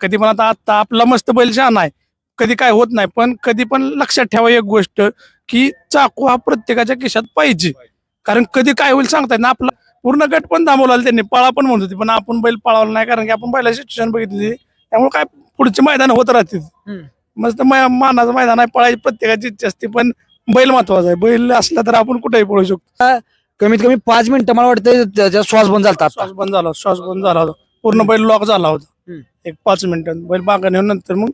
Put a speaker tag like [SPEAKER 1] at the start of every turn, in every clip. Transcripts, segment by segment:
[SPEAKER 1] कधी पण आता आता आपला मस्त बैल आहे. कधी काय होत नाही पण कधी पण लक्षात ठेवा एक गोष्ट की चाकू हा प्रत्येकाच्या खिशात पाहिजे. कारण कधी काय होईल सांगता येत ना आपला पूर्ण गट पण थांबवला त्यांनी पळा पण म्हणत होती पण आपण बैल पळावला नाही कारण की आपण बैला सिच्युएशन बघितली त्यामुळे काय पुढचे मैदान होत राहतील. मस्त मानाचं मैदान आहे पळायची प्रत्येकाची इच्छा असते पण बैल महत्त्वाचा आहे. बैल असला तर आपण कुठेही पळू शकतो.
[SPEAKER 2] कमीत कमी पाच मिनिटं मला वाटतं श्वास बंद झाला
[SPEAKER 1] श्वास बंद झाला श्वास बंद झाला. होता पूर्ण बैल लॉक झाला होता. एक पाच मिनिटात बैल बागा नेऊन नंतर मग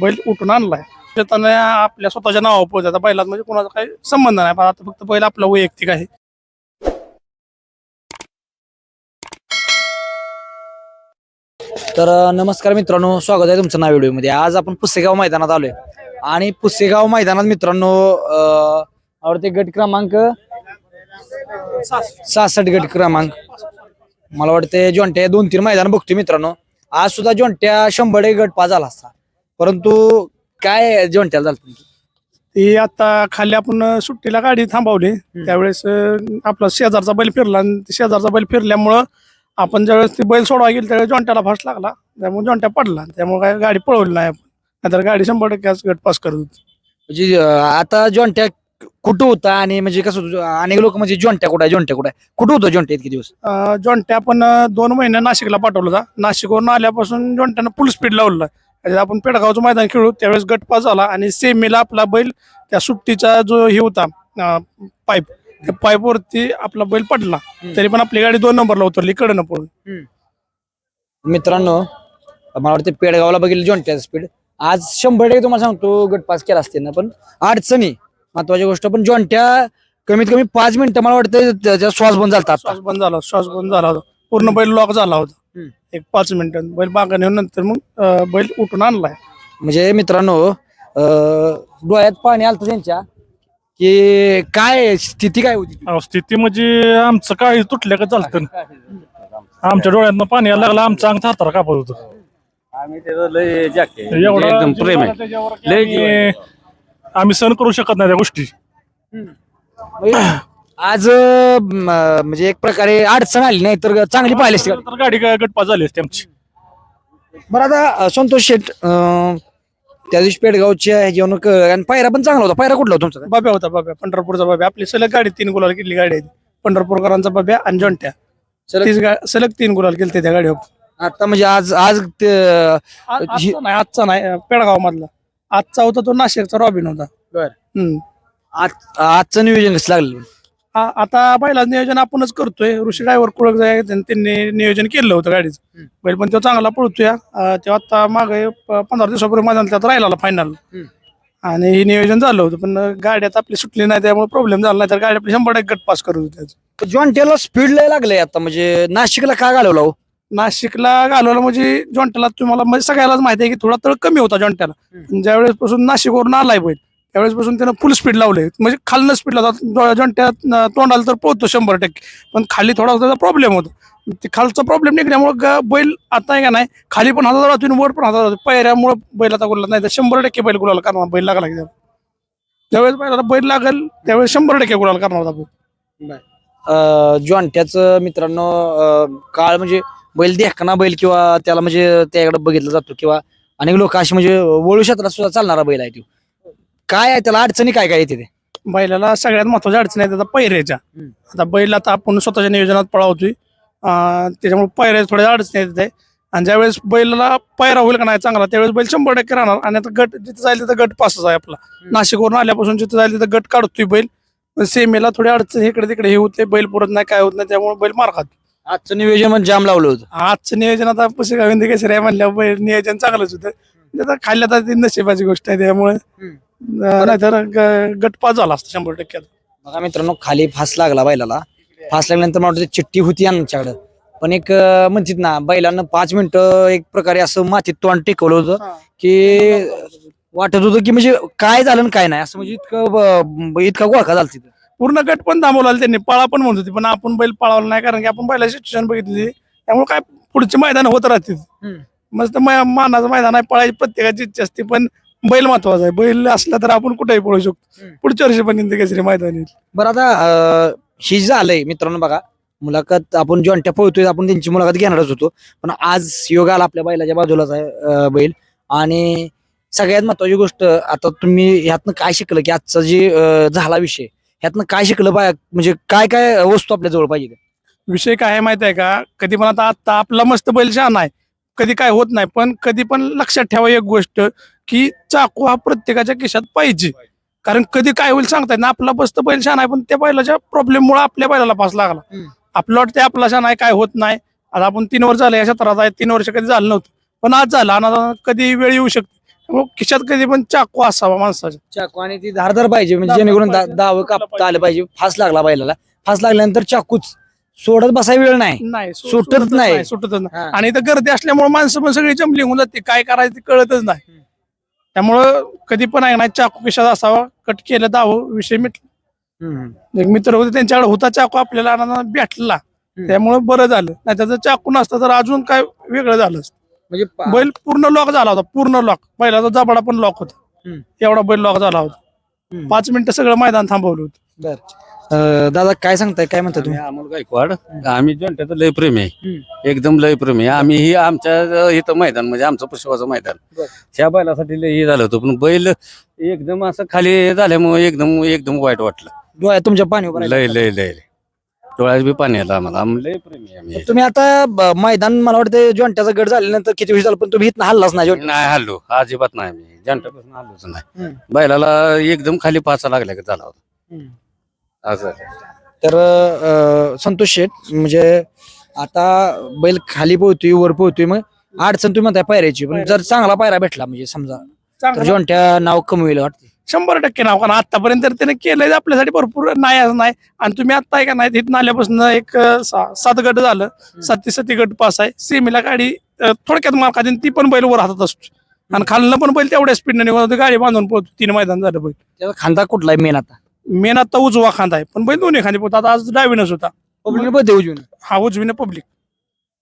[SPEAKER 1] बैल उठून आणलाय. त्याने आपल्या स्वतःच्या नावावर पोहोचत बैलात म्हणजे कोणाचा काही संबंध नाही. पण आता फक्त बैल आपला वैयक्तिक आहे.
[SPEAKER 2] तर नमस्कार मित्रांनो. स्वागत आहे तुमचं नाव व्हिडिओमध्ये. आज आपण पुसेगाव मैदानात आलोय. आणि पुसेगाव मैदानात मित्रांनो आवडते गट क्रमांक सहासष्ट गट क्रमांक. मला वाटते जोंट्या दोन तीन मैदान बघतोय मित्रांनो. आज सुद्धा जोंट्या शंभर गट पाच झाला असता. परंतु काय जोंट्याला झालं
[SPEAKER 1] ती आता खाली आपण सुट्टीला गाडी थांबवली. त्यावेळेस अं, आपला शेजारचा बैल फिरला आणि ते शेजारचा बैल फिरल्यामुळं आपण ज्यावेळेस ती बैल सोडवा गेली त्यावेळेस जॉन्ट्याला फास्ट लागला. त्यामुळे जॉन्ट्या पडला. त्यामुळे काय गाडी पळवली नाही आपण. नाहीतर गाडी शंभर टक्के आज गट पास करत होती.
[SPEAKER 2] म्हणजे अ, आता जोंट्या कुठं होता आणि म्हणजे कसं होतं? अनेक लोक म्हणजे जोंट्या कुठं आहे? जोंट्या कुठं आहे? कुठं होतं जोंट्या इतके दिवस?
[SPEAKER 1] अं, जॉन्ट्या आपण अं, दोन महिने नाशिकला पाठवलं होता. नाशिकवरून आल्यापासून जॉन्ट्यानं फुल स्पीड लावलं आपण पेडगावचं मैदान खेळू त्यावेळेस गट पास झाला आणि सेमीला आपला बैल त्या सुट्टीचा जो हे होता पाईप त्या पाईपवरती आपला बैल पडला.
[SPEAKER 2] हम्म.
[SPEAKER 1] तरी पण आपली गाडी दोन नंबरला उतरली कडनं पडून.
[SPEAKER 2] मित्रांनो मला वाटतं पेडगावला बघितलं जोंट्याचं स्पीड आज शंभर टक्के तुम्हाला सांगतो गट पास केला असते ना पण अडचणी. महत्वाची गोष्ट. पण जोंट्या कमीत कमी पाच मिनिटं मला वाटतं त्याचा श्वास बंद झाला
[SPEAKER 1] श्वास बंद झाला श्वास बंद झाला होता. पूर्ण बैल लॉक झाला होता.
[SPEAKER 2] हम्म.
[SPEAKER 1] एक पाच मिनिटात बैल बागा नेऊन नंतर मग अं, बैल उठून आणलाय.
[SPEAKER 2] म्हणजे मित्रांनो अं, डोळ्यात पाणी आलं त्यांच्या की काय स्थिती काय होती?
[SPEAKER 3] अहो, स्थिती म्हणजे आमचं काय तुटल्या का चालतं आमच्या डोळ्यातनं पाणी यायला लागलं आमचं अंग थातार कापत होतं.
[SPEAKER 4] आम्ही त्याचं लय जाके
[SPEAKER 3] एवढा
[SPEAKER 4] एकदम
[SPEAKER 3] जीव
[SPEAKER 4] प्रेम आहे. लय जीव आहे.
[SPEAKER 3] आम्ही- सहन करू शकत नाही त्या गोष्टी.
[SPEAKER 2] आज अं, म, म्हणजे एक प्रकारे अडचण आली नाही तर चांगली पाहिली असती.
[SPEAKER 3] तर गाडी काय गटपा झाली असते आमची.
[SPEAKER 2] बरं आता अं, संतोष शेठ अं, त्या दिवशी पेडगावच्या ह्याच्यावरून क- आणि पायरा पण चांगला होता. पायरा कुठला होता तुमचा?
[SPEAKER 1] बाब्या होता बाब्या. पंढरपूरचा बाब्या. आपली सलग गाडी तीन गुलाल केली गाडी आहे. पंढरपूरकरांचा बाब्या आणि जॉन्ट्या
[SPEAKER 2] सलग-
[SPEAKER 1] तीच गा- सलग तीन गुलाल केले त्या गाडीवर.
[SPEAKER 2] आता म्हणजे आज आज ते
[SPEAKER 1] आजचा नाही आजचा नाही पेडगाव मधला आजचा होता तो नाशिकचा रॉबिन होता.
[SPEAKER 2] बर.
[SPEAKER 1] हम्म.
[SPEAKER 2] आज- आजचं नियोजन कसं लागलं?
[SPEAKER 1] आ- आता पहिला नियोजन आपणच करतोय. ऋषी ड्रायव्हर कुळक जाय त्यां- त्यांनी नियोजन केलं होतं गाडीचं.
[SPEAKER 2] हम्म.
[SPEAKER 1] बैल पण तो चांगला पळतोय. अं, तो आता मागे प- पंधरा दिवसापूर्वी मैदान त्यात राहिला फायनल
[SPEAKER 2] हम्म.
[SPEAKER 1] आणि हे नियोजन झालं होतं पण गाडी आता आपली सुटली नाही त्यामुळे प्रॉब्लेम झाला नाही. तर गाडी आपली शंभर टक्के गट पास करत होती त्याचं.
[SPEAKER 2] जॉन्टेला स्पीड लय लागलंय आता. म्हणजे नाशिकला का घालवला हो?
[SPEAKER 1] नाशिकला घालवलं म्हणजे जॉन्ट्याला तुम्हाला म्हणजे सगळ्यालाच माहिती आहे की थोडा तळ कमी होता जॉन्ट्याला ज्यावेळेस पासून नाशिकवरून आलाय बैल त्यावेळेस पासून त्यानं फुल स्पीड लावले म्हणजे खालनं स्पीड लावतात जॉन्ट्या तोंडाला तर पोहोचतो शंभर टक्के. पण खाली थोडा त्याचा प्रॉब्लेम होतो. ते खालचा प्रॉब्लेम निघण्यामुळे बैल आता आहे का नाही खाली पण हजार राहतो वर पण हजार राहतो पैऱ्यामुळे बैल आता गुलाला नाही तर शंभर टक्के बैल गुलाला करणार बैल लागला. ज्यावेळेस बैलाला बैल लागेल त्यावेळेस शंभर टक्के गुलाल करणार होता बैल.
[SPEAKER 2] जॉन्ट्याचं मित्रांनो काळ म्हणजे बैल देखना बैल किंवा त्याला म्हणजे त्याकडे बघितलं जातो किंवा अनेक लोक अशी म्हणजे वळू क्षेत्रात सुद्धा चालणारा बैल आहे तो. काय आहे त्याला अडचणी काय काय येते ते?
[SPEAKER 1] बैलाला सगळ्यात महत्त्वाच्या अडचणी आहेत आता पैऱ्याच्या
[SPEAKER 2] हम्म.
[SPEAKER 1] आता बैल आता आपण स्वतःच्या नियोजनात पळावतोय. अं, त्याच्यामुळे पैऱ्या थोड्या अडचणी येत आहे आणि ज्यावेळेस बैलाला पैरा होईल का नाही चांगला त्यावेळेस बैल शंभर टक्के राहणार आणि आता गट जिथे जाईल तिथं गट पासच आहे आपला. नाशिकवरून आल्यापासून जिथे जाईल तिथं गट काढतोय बैल. पण सेमीला थोडी अडचण इकडे तिकडे हे होते बैल पुरत नाही काय होत नाही त्यामुळे बैल मार खातो.
[SPEAKER 2] आजचं नियोजन म्हणजे जाम लावलं होतं.
[SPEAKER 1] आजचं नियोजन आता पुसे गोविंद केसरी आहे म्हणल्यावर नियोजन चांगलंच होतं. आता खाल्ल्या तर ती नशिबाची गोष्ट आहे त्यामुळे नाहीतर ग- गट पास झाला असता शंभर टक्के
[SPEAKER 2] बघा मित्रांनो खाली फास लागला बैलाला. फास लागल्यानंतर मला वाटतं चिठ्ठी होती आमच्याकडं. पण एक अं, म्हणतात ना बैलानं पाच मिनिटं एक प्रकारे असं मातीत तोंड टेकवलं होतं की वाटत होतं की म्हणजे काय झालं आणि काय नाही. असं म्हणजे इतकं ब- इतका गोळखा झाला तिथं.
[SPEAKER 1] पूर्ण गट पण थांबवला त्यांनी पळा पण म्हणत होती पण आपण बैल पळावला नाही कारण की आपण बैला सिच्युएशन बघितली त्यामुळे काय पुढचे मैदान होत राहतील. मस्त मै- मानाचं मैदान आहे पळायची प्रत्येकाची इच्छा असते पण बैल महत्त्वाचा आहे. बैल असला तर आपण कुठेही पळू शकतो. पुढच्या वर्षी पण इंद केसरी मैदान येईल.
[SPEAKER 2] बरं आता ही झालंय मित्रांनो बघा मुलाखत आपण जॉन्ट्या पळतोय आपण त्यांची मुलाखत घेणारच होतो. पण आज योग आला आपल्या बैलाच्या बाजूलाच आहे बैल. आणि सगळ्यात महत्वाची गोष्ट आता तुम्ही ह्यातनं काय शिकलं की आजचा जे झाला विषय ह्यातनं काय शिकलं पाय म्हणजे काय काय वस्तू आपल्या जवळ पाहिजे?
[SPEAKER 1] विषय काय आहे माहिती आहे का? कधी पण आता आता आपला मस्त बैल छान आहे. कधी काय होत नाही पण कधी पण लक्षात ठेवा एक गोष्ट की चाकू हा प्रत्येकाच्या खिशात पाहिजे. कारण कधी काय होईल सांगता ना आपला मस्त बैल छान आहे पण त्या बैलाच्या प्रॉब्लेम मुळे आपल्या बैलाला पास लागला. आपलं वाटतं आपला छान आहे काय होत नाही. आता आपण तीन वर्ष झाले या क्षेत्रात आहे तीन वर्ष कधी झालं नव्हतं. पण आज झालं आणि कधी वेळ येऊ शकते? त्यामुळे खिशात कधी पण चाकू असावा माणसाच्या.
[SPEAKER 2] चाकू आणि ती धारदार पाहिजे म्हणजे
[SPEAKER 1] धारदार
[SPEAKER 2] जेणेकरून दा-
[SPEAKER 1] पाहिजे.
[SPEAKER 2] दावं कापता आलं पाहिजे. फास लागला बैलाला. फास लागल्यानंतर चाकूच. सोडत बसाय वेळ नाही.
[SPEAKER 1] नाही सु-
[SPEAKER 2] सुटत नाही.
[SPEAKER 1] सुटतच नाही.
[SPEAKER 2] हा.
[SPEAKER 1] आणि इथं गर्दी असल्यामुळे माणसं पण सगळी जमली होऊन जाते. काय करायचं ते कळतच नाही.
[SPEAKER 2] हम्म.
[SPEAKER 1] त्यामुळं कधी पण आहे ना चाकू किशात असावा. कट केलं दावं विषय मिटला.
[SPEAKER 2] हम्म.
[SPEAKER 1] एक मित्र होते त्यांच्याकडे होता चाकू आपल्याला आणा भेटला. त्यामुळं बरं झालं. नाही त्याचं चाकू नसतं तर अजून काय वेगळं झालं असतं.
[SPEAKER 2] म्हणजे पा-
[SPEAKER 1] बैल पूर्ण लॉक झाला होता पूर्ण लॉक पहिल्याचा जबाडा पण लॉक होता
[SPEAKER 2] हम्म.
[SPEAKER 1] एवढा बैल लॉक झाला होता
[SPEAKER 2] हम्म.
[SPEAKER 1] पाच मिनिटं सगळं मैदान थांबवलं होतं
[SPEAKER 2] अं, दादा काय सांगताय काय म्हणता तुम्ही
[SPEAKER 4] आम्ही अमोल गायकवाड आम्ही जॉन्ट्याचं लय प्रेम आहे. एकदम लय प्रेम आहे आम्ही ही आमच्या इथं मैदान म्हणजे आमचं पुष्पाचं मैदान
[SPEAKER 2] बर.
[SPEAKER 4] ह्या बैलासाठी लय हे झालं होतं पण बैल एकदम असं खाली झाल्यामुळे एकदम एकदम वाईट वाटलं
[SPEAKER 2] डोळ्यात तुमच्या पाणी उभं राहिलं.
[SPEAKER 4] लय लय लय लय. डोळ्यात बी पाणी आलं आम्हाला. आम्ही लय प्रेम आहे आम्ही.
[SPEAKER 2] तुम्ही आता ब- मैदान मला वाटतं जॉन्ट्याचा गट झाल्यानंतर किती वर्ष झालं पण तुम्ही इथं हल्लाच नाही
[SPEAKER 4] नाही हल्लो. अजिबात नाही आम्ही जॉन्ट्यापासून हल्लोच नाही.
[SPEAKER 2] हम्म.
[SPEAKER 4] बैलाला एकदम खाली पाचा लागल्या का झाला होता. असं
[SPEAKER 2] तर अं, संतोष शेठ म्हणजे आता बैल खाली पोहतोय वर पोहतोय मग अडचण तुम्ही म्हणताय पायऱ्याची पण जर चांगला पायरा भेटला म्हणजे समजा तर
[SPEAKER 1] चांगलं.
[SPEAKER 2] जॉन्ट्या नाव कमवेल वाटते.
[SPEAKER 1] शंभर टक्के नाव. कारण आतापर्यंत तर त्याने केलंय आपल्यासाठी भरपूर नाही असं नाही. आणि तुम्ही आता आहे का नाही तिथून आल्यापासून एक सात गट झालं. साती सती गट पास आहे. सेमीला गाडी थोडक्यात देऊन ती पण बैल वर हातात असतो. आणि खालनं पण बैल तेवढ्या स्पीडने निघून गाडी बांधून पोहतो तीन मैदान झालं बैल.
[SPEAKER 2] त्याचा खांदा कुठला आहे मेन आता?
[SPEAKER 1] मेन आता उजवा खांदा आहे. पण बैल दोन्ही खांदे पोहतो आता आज डावीनच होता
[SPEAKER 2] पब्लिक उजवीन.
[SPEAKER 1] हा उजवीनं पब्लिक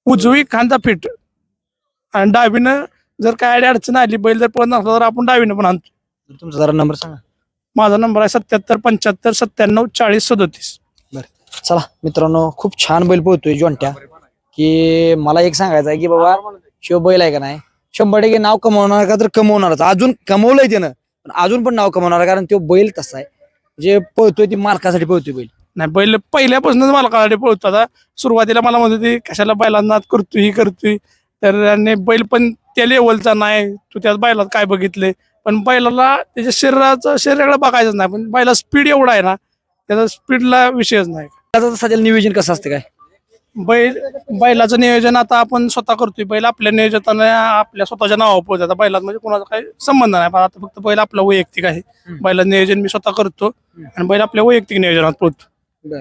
[SPEAKER 1] उजवी खांदा फिट आणि डावीनं जर काय अडचण आली बैल जर पळत नसला तर आपण डावीनं पण आणतो.
[SPEAKER 2] तुमचा जरा नंबर सांगा.
[SPEAKER 1] माझा नंबर आहे सत्याहत्तर पंच्याहत्तर सत्त्याण्णव चाळीस सदोतीस.
[SPEAKER 2] चला मित्रांनो खूप छान बैल पोहतोय जॉन्ट्या की मला एक सांगायचं आहे की बाबा शिव बैल आहे का नाही? शंभर टक्के नाव कमवणार का तर कमवणारच. अजून कमवलंय त्यानं पण अजून पण नाव कमवणार कारण तो बैल तसा आहे. जे पळतोय ती मार्कासाठी पळतोय बैल.
[SPEAKER 1] नाही बैल पहिल्यापासूनच मला काळाडे पळतो. आता सुरुवातीला मला म्हणत होती कशाला बैलांना करतोय ही करतोय? तर आणि बैल पण त्या लेवलचा नाही. तू त्या बैलात काय बघितले पण बैलाला त्याच्या शरीराचं शरीराकडे बघायचंच नाही पण बैला स्पीड एवढा आहे ना त्याचा स्पीडला विषयच नाही.
[SPEAKER 2] त्याचं सध्या नियोजन कसं असतं काय?
[SPEAKER 1] बैल बैलाचं नियोजन आता आपण स्वतः करतोय. बैल आपल्या नियोजनाने आपल्या स्वतःच्या नावावर पळतो आता बैलात म्हणजे कोणाचा काही संबंध नाही. पण आता फक्त बैल आपला वैयक्तिक आहे. बैलाचं नियोजन मी स्वतः करतो. आणि बैल आपल्या वैयक्तिक नियोजनात पळतो